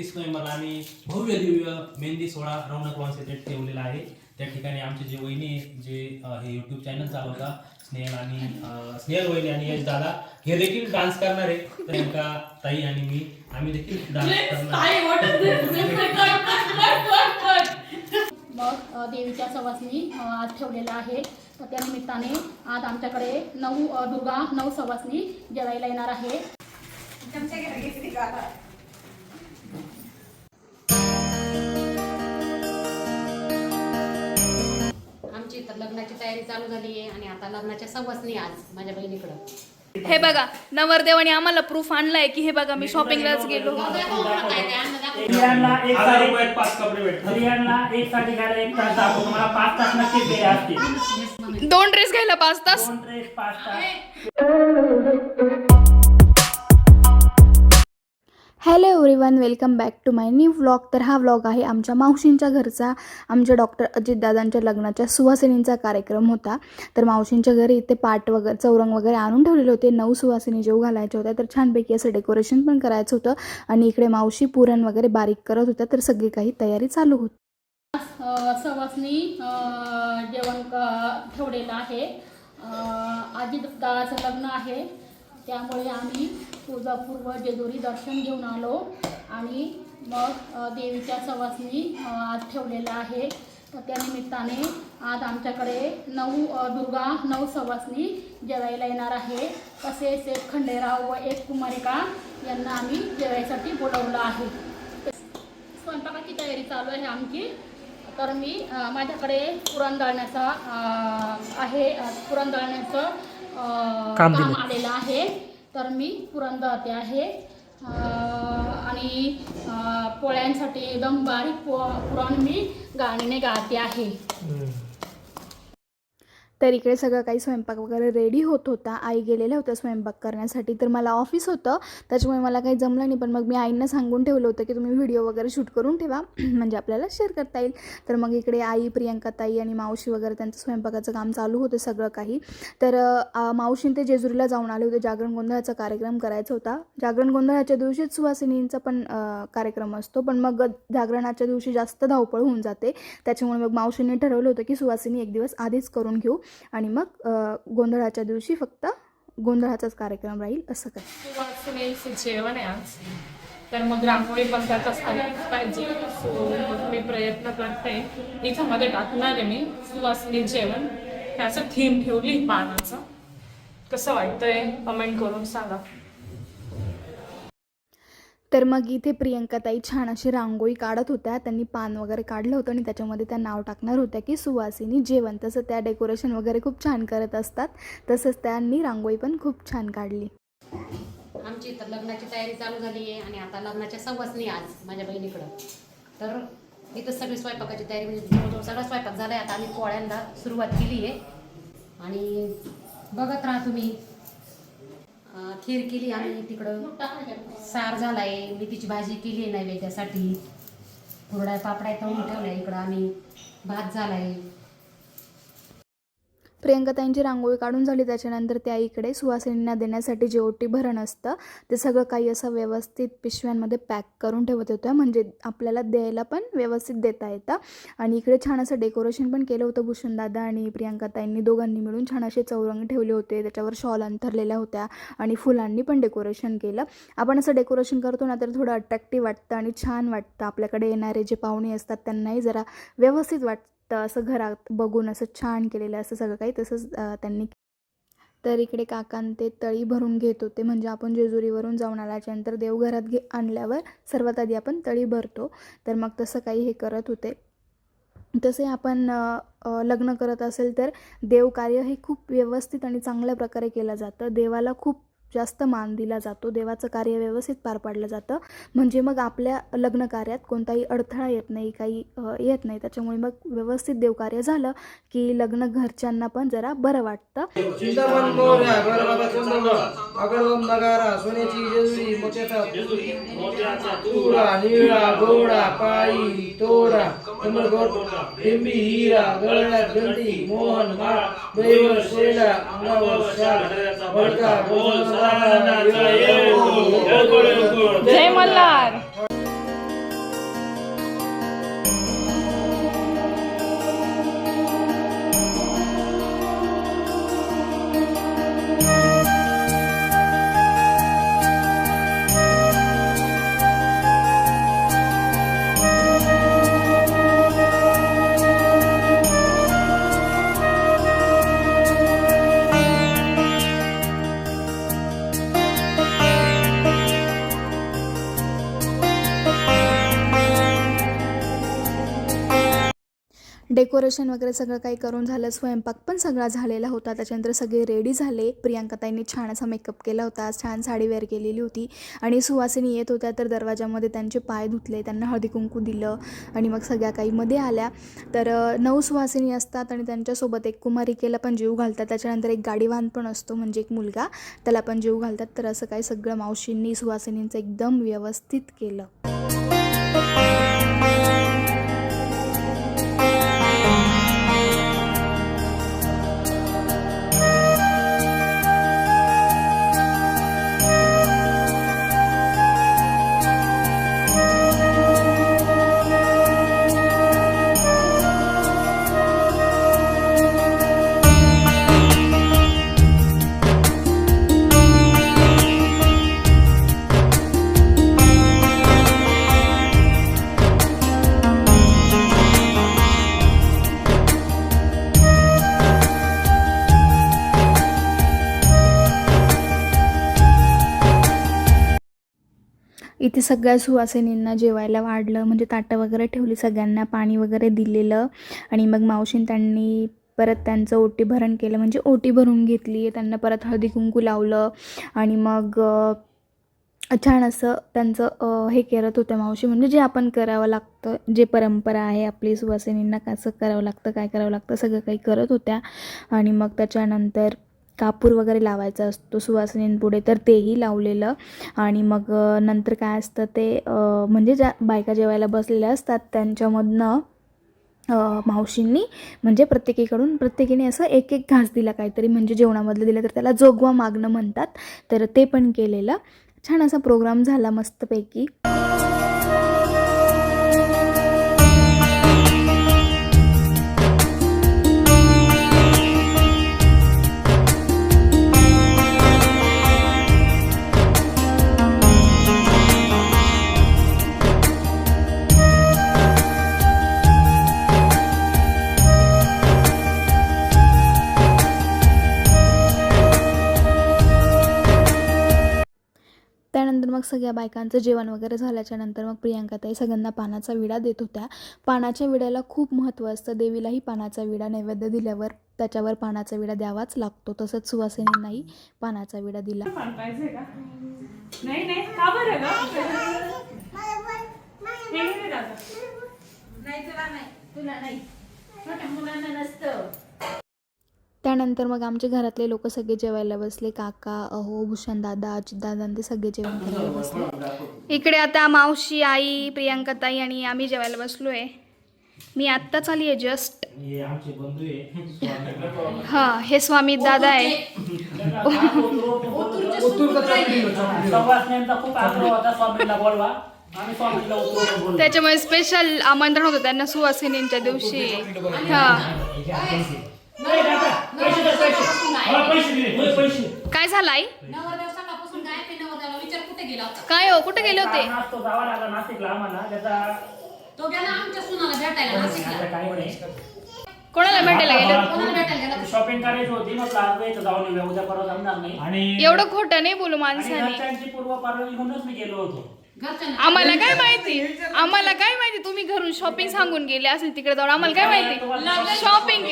एकतीस नोव्हेंबरला आम्ही भव्य दिव्य मेहंदी सोहळा रौनक येथे ठेवलेला आहे. त्या ठिकाणी आमचे जे वहिनी आहे, जे हे युट्यूब चॅनल चालवता स्नेहल आणि स्नेहल वहिनी आणि यश दादा हे देखील डान्स करणार आहे प्रियंका ताई आणि मी आम्ही देखील डान्स करणार मग देवीच्या सवासनी आज ठेवलेला आहे. त्या निमित्ताने आज आमच्याकडे नऊ दुर्गा नऊ सवासनी जेवायला येणार आहे तर लग्नाची तयारी चालू झाली आहे आणि आता लग्नाच्या सवासनी आज माझ्या बहिणीकडं. हे बघा नवरदेवाने आम्हाला प्रूफ आणलाय की हे बघा मी शॉपिंगलाच गेलो. स्त्रियांना एक हजार साडी रुपयात पाच कपडे भेटतात. स्त्रियांना एक साडी घ्यायला एक तास तुम्हाला पाच तास नक्कीच असतील. दोन ड्रेस घ्यायला पाच तास. दोन ड्रेस पाच तास. Hello everyone welcome back to my new vlog तर हा व्लॉग आहे आमच्या मावशींच्या घरचा. आमच्या डॉक्टर अजितदादांच्या लग्नाच्या सुवासिनींचा कार्यक्रम होता. तर मावशींच्या घरी इथे पाट वगैरे चौरंग वगैरे आणून ठेवलेले होते. नऊ सुवासिनी जेव घालायच्या होत्या. तर छानपैकी असं डेकोरेशन पण करायचं होतं. आणि इकडे मावशी पुरण वगैरे बारीक करत होत्या. तर सगळी काही तयारी चालू होती. सवासनी जेवण ठेवलेलं आहे. अजितदादाचं लग्न आहे. त्यामुळे आम्ही तुळजापूर व जेजुरी दर्शन घेऊन आलो आणि मग देवीच्या सवासनी आज ठेवलेला आहे. तर त्या निमित्ताने आज आमच्याकडे नऊ दुर्गा नऊ सवासनी जेवायला येणार आहे. तसेच एक खंडेराव व एक कुमारिका यांना आम्ही जेवायसाठी बोलवलं आहे. स्वयंपाकाची तयारी चालू आहे आमची. तर मी माझ्याकडे पुरण दळण्याचा आहे. पुरण दळण्याचं काम आलेलं आहे. तर मी पुरण दळते आहे. आणि पोळ्यांसाठी एकदम बारीक पुरण मी गाणीने गाते आहे. तर इकडे सगळं काही स्वयंपाक वगैरे रेडी होत होता. आई गेलेल्या होत्या स्वयंपाक करण्यासाठी. तर मला ऑफिस होतं. त्याच्यामुळे मला काही जमलं नाही. पण मग मी आईंना सांगून ठेवलं होतं की तुम्ही व्हिडिओ वगैरे शूट करून ठेवा. म्हणजे आपल्याला शेअर करता येईल. तर मग इकडे आई प्रियंका ताई आणि मावशी वगैरे त्यांचं स्वयंपाकाचं काम चालू होतं सगळं काही. तर अं, मावशीन ते जेजुरीला जाऊन आले होते. जागरण गोंधळाचा कार्यक्रम करायचा होता. जागरण गोंधळाच्या दिवशीच सुवासिनींचा पण कार्यक्रम असतो. पण मग जागरणाच्या दिवशी जास्त धावपळ होऊन जाते. त्याच्यामुळे मग मावशींनी ठरवलं होतं की सुवासिनी एक दिवस आधीच करून घेऊ. आणि मग गोंधळाच्या दिवशी फक्त गोंधळाचाच कार्यक्रम राहील असं काय जेवण आहे आज. तर मग रांगोळी पण त्यातच आलीच पाहिजे. सो मी प्रयत्न करते. इथं मध्ये टाकणार आहे मी. सुवासिनी जेवण. त्याचं थीम ठेवली पानाचं. कसं वाटतंय? कमेंट करून सांगा. तर मग इथे प्रियंकाताई छान अशी रांगोळी काढत होत्या. त्यांनी पान वगैरे काढलं होतं आणि त्याच्यामध्ये त्या नाव टाकणार होत्या की सुवासिनी जेवण. तसं त्या डेकोरेशन वगैरे खूप छान करत असतात. तसंच त्यांनी रांगोळी पण खूप छान काढली. आमची तर लग्नाची तयारी चालू झाली आहे आणि आता लग्नाच्या सवासनी आज माझ्या बहिणीकडं. तर इथं सगळी स्वयंपाकाची तयारी म्हणजे जवळजवळ सगळा स्वयंपाक झाला आहे आता आम्ही पोळ्यांना सुरुवात केली आहे. आणि बघत राहा तुम्ही. खीर केली आम्ही तिकडं. सार झाला आहे मेथीची भाजी केली आहे नैवेद्यासाठी. कुरड्या पापड्या तळून ठेवल्या इकडं आम्ही. भात झाला आहे प्रियंकाताईंची रांगोळी काढून झाली. त्याच्यानंतर त्या इकडे सुवासिनींना देण्यासाठी जे ओटी भरण असतं ते सगळं काही असं व्यवस्थित पिशव्यांमध्ये पॅक करून ठेवत होतं म्हणजे आपल्याला द्यायला पण व्यवस्थित देता येतं. आणि इकडे छान असं डेकोरेशन पण केलं होतं भूषणदादा आणि प्रियंकाताईंनी. दोघांनी मिळून छान असे चौरंग ठेवले होते. त्याच्यावर शॉल अंथरलेल्या होत्या आणि फुलांनी पण डेकोरेशन केलं. आपण असं डेकोरेशन करतो ना तर थोडं अट्रॅक्टिव्ह वाटतं आणि छान वाटतं. आपल्याकडे येणारे जे पाहुणे असतात त्यांनाही जरा व्यवस्थित वाटतं. तर असं घरात बघून असं छान केलेलं असं सगळं काही तसंच त्यांनी तर इकडे काकां ते तळी भरून घेत होते. म्हणजे आपण जेजुरीवरून जाऊन आल्याच्यानंतर देवघरात घे आणल्यावर सर्वात आधी आपण तळी भरतो. तर मग तसं काही हे करत होते. तसे आपण लग्न करत असेल तर देवकार्य हे खूप व्यवस्थित आणि चांगल्या प्रकारे केलं जातं. देवाला खूप जास्त मान दिला जातो देवाचं कार्य व्यवस्थित पार पाडलं जातं. म्हणजे मग आपल्या लग्न कार्यात कोणताही अडथळा येत नाही काही येत नाही. त्याच्यामुळे मग व्यवस्थित देवकार्य झालं की लग्न घरच्यांना पण जरा बरं वाटतं. सोन्याची हिरा गंधी मोहन माळ शेला अंगावर शाल जय मल्हार डेकोरेशन वगैरे सगळं काही करून झालं स्वयंपाक पण सगळा झालेला होता. त्याच्यानंतर सगळे रेडी झाले. प्रियांकाताईंनी छान असा मेकअप केला होता. छान साडी वेअर केलेली होती. आणि सुवासिनी येत होत्या तर दरवाजामध्ये त्यांचे पाय धुतले त्यांना हळदी कुंकू दिलं आणि मग सगळ्या काही मध्ये आल्या. तर नऊ सुवासिनी असतात आणि त्यांच्यासोबत एक कुमारिकेला पण जीव घालतात. त्याच्यानंतर एक गाडीवान पण असतो म्हणजे एक मुलगा त्याला पण जीव घालतात. तर असं काही सगळं मावशींनी सुवासिनींचं एकदम व्यवस्थित केलं. इथे सगळ्या सुवासिनींना जेवायला वाढलं म्हणजे ताटं वगैरे ठेवली सगळ्यांना पाणी वगैरे दिलेलं आणि मग मावशीन त्यांनी परत त्यांचं ओटी भरण केलं म्हणजे ओटी भरून घेतली त्यांना परत हळदी कुंकू लावलं आणि मग छान असं त्यांचं हे करत होत्या मावशी. म्हणजे जे आपण करावं लागतं जे परंपरा आहे आपली सुवासिनींना कसं करावं लागतं काय करावं लागतं सगळं काही करत होत्या आणि मग त्याच्यानंतर कापूर वगैरे लावायचा असतो सुवासिनींपुढे तर तेही लावलेलं. आणि मग नंतर काय असतं ते म्हणजे ज्या बायका जेवायला बसलेल्या असतात त्यांच्यामधनं मावशींनी म्हणजे प्रत्येकीकडून प्रत्येकीने असं एक एक घास दिला काहीतरी म्हणजे जेवणामधलं दिलं तर त्याला जोगवा मागणं म्हणतात. तर ते पण केलेलं. छान असा प्रोग्राम झाला मस्तपैकी. मग सगळ्या बायकांचं जेवण वगैरे झाल्याच्यानंतर मग प्रियांकाताई सगळ्यांना पानाचा विडा देत होत्या पानाच्या विड्याला खूप महत्त्व असतं देवीलाही पानाचा विडा नैवेद्य दिल्यावर त्याच्यावर पानाचा विडा द्यावाच लागतो तसंच सुवासिनींनाही पानाचा विडा दिला नाही नाही का त्यानंतर मग आमचे घरातले लोक सगळे जेवायला बसले. काका अहो भूषण दादा अजितदादा आणि ते सगळे जेवण करायला बसले. इकडे आता मावशी आई प्रियांका ताई आणि आम्ही जेवायला बसलोय. मी आत्ताच आली आहे जस्ट हे आमचे बंधू आहे. हां हे स्वामी दादा आहे. त्याच्यामुळे स्पेशल आमंत्रण होतं त्यांना सुवासिनींच्या दिवशी. हां. ए, दादा, पैसे दे, पैसे. मला पैसे दिले तुझे पैसे. काय झालं आई नवरदेव सकाळपासून गायब आहे नवरदेवाला विचार कुठे गेला होता? काय हो कुठे गेले होते? कारण आज तो जावा लागला नाशिकला आम्हाला त्याचा तो गेला आमच्या सुनाला भेटायला नाशिकला. आता काही नाही. कोणाला भेटायला गेले? कोणाला भेटायला गेला? शॉपिंग करायची होती आज वेळ जाऊन येऊया उद्या परवा जमणार नाही. आणि एवढं खोटं नाही बोलू आणि माणसाने घरच्यांची पूर्व परवानगी म्हणूनच मी गेलो होतो. घरच्यांना? आम्हाला काय माहिती? आम्हाला काय माहिती? तुम्ही घरून शॉपिंग सांगून गेले असेल तिकडे जाऊन आम्हाला काय माहिती? शॉपिंग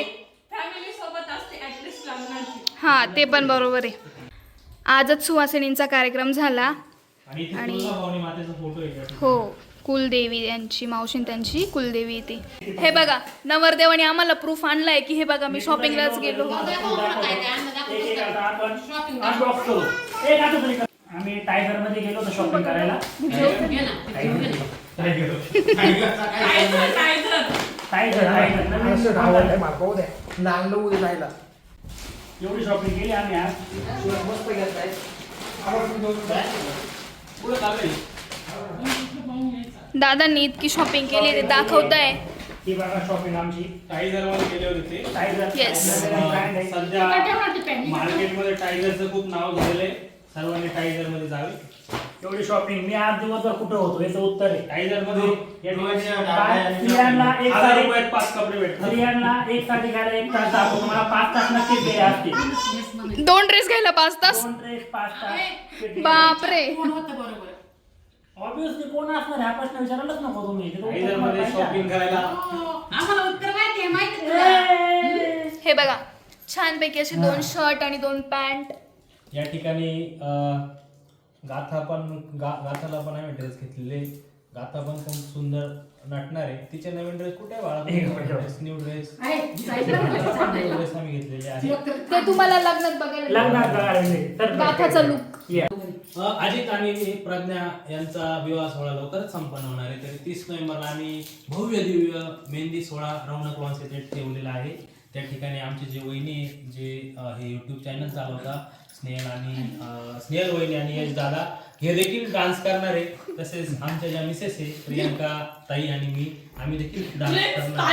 फॅमिली सोबत असते ऍटलीस्ट लग्नाची. हा ते पण बरोबर आहे. आजच सुवासिनींचा कार्यक्रम झाला. आणि इथे तुळजाभवानी मातेचा फोटो आहे त्याच्यात. हो कुलदेवी यांची मावशीन त्यांची कुलदेवी ती हे बघा नवरदेवाने आम्हाला प्रूफ आणलाय की हे बघा मी शॉपिंगलाच गेलो. एक एक आता आपण unbox करू. एक आता तरी कर. आम्ही टायगरमध्ये गेलो होतो शॉपिंग करायला. टायगर. टायगर. नवीन असं धावत आहे मला पाहू द्या लागलं उद्या जायला. एवढी शॉपिंग केली आम्ही आज मस्त दोन दादांनी इतकी शॉपिंग केली ते दाखवताय. ही बघा शॉपिंग आमची. होते ते. Yes. आहे. सध्या मार्केटमध्ये टायगरचं खूप नाव झालेलं आहे. सर्वांनी टायगरमध्ये जावे. एवढी शॉपिंग मी आज दिवसभर कुठं होतो याचं उत्तर आहे. टायगरमध्ये या दोनशे ठिकाणी डाब्या आणि स्त्रियांना एक हजार साडी- रुपयात पाच कपडे भेटतात. स्त्रियांना एक घ्यायला एक तास दाखवतो मला पाच तास नक्कीच असतील. दोन ड्रेस घ्यायला पाच तास? दोन ड्रेस पाच तास. बापरे. कोण होतं बरोबर? ऑब्विसली कोण असणार हा प्रश्न विचारायलाच नको तुम्ही. ते तर उत्तर टायगरमध्ये तुम्हाला शॉपिंग करायला हो, आम्हाला उत्तर माहिती आहे हे माहिती आहे तुला? हे बघा छानपैकी असे दोन शर्ट आणि दोन पॅन्ट या ठिकाणी अं, गाथा पण गा- गाथाला पण आम्ही ड्रेस घेतलेले गाथा पण खूप सुंदर नटणार आहे तिचे नवीन ड्रेस कुठे आहे बाळा? New dress. ड्रेस आम्ही घेतलेले आहे ते तुम्हाला लग्नात बघायला लग्नात बघायला मिळेल. तर गाथाचा लुक अजित आणि प्रज्ञा यांचा विवाह सोहळा लवकरच संपन्न होणार आहे. तरी तीस नोव्हेंबरला आम्ही भव्य दिव्य मेहंदी सोहळा रौनक लॉन्स येथे ठेवलेला आहे. त्या ठिकाणी आमचे जे वहिनी आहे, जे हे युट्यूब चॅनल चालवता स्नेहल आणि स्नेहल वहिनी आणि यश दादा. हे देखील डान्स करणार आहे. तसेच आमच्या ज्या मिसेस आहे प्रियंका ताई आणि मी आम्ही देखील डान्स करणार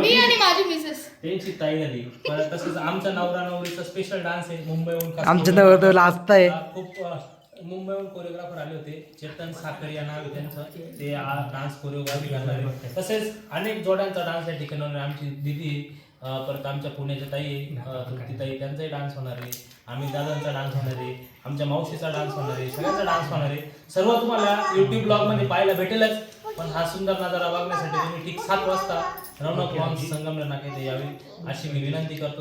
मी आणि माझी मिसेस त्यांची ताई झाली. परत तसंच आमचा नवरा नवरीचा स्पेशल डान्स आहे. मुंबईहून खास आमच्या करून. नवरा तर लाजताय. आ, खूप अ, मुंबईहून कोरिओग्राफर आले होते. चेतन साखर या नाव आहे त्यांचं ते डान्स कोरिओग्राफी करणार आहे. तसेच अनेक जोड्यांचा डान्स या ठिकाणी होणार आहे. आमची दिदी आहे, परत आमच्या पुण्याच्या ताई तृप्तीताई त्यांचाही डान्स होणार आहे. आम्ही दादांचा डान्स होणार आहे. आमच्या मावशीचा डान्स होणार आहे. सगळ्यांचा डान्स होणार आहे. सर्व तुम्हाला युट्यूब ब्लॉगमध्ये पाहायला भेटेलच. पण हा सुंदर नजारा बघण्यासाठी तुम्ही ठीक सात वाजता रौनक लॉन्स संगमनेर नाक्यात यावे अशी मी विनंती करतो.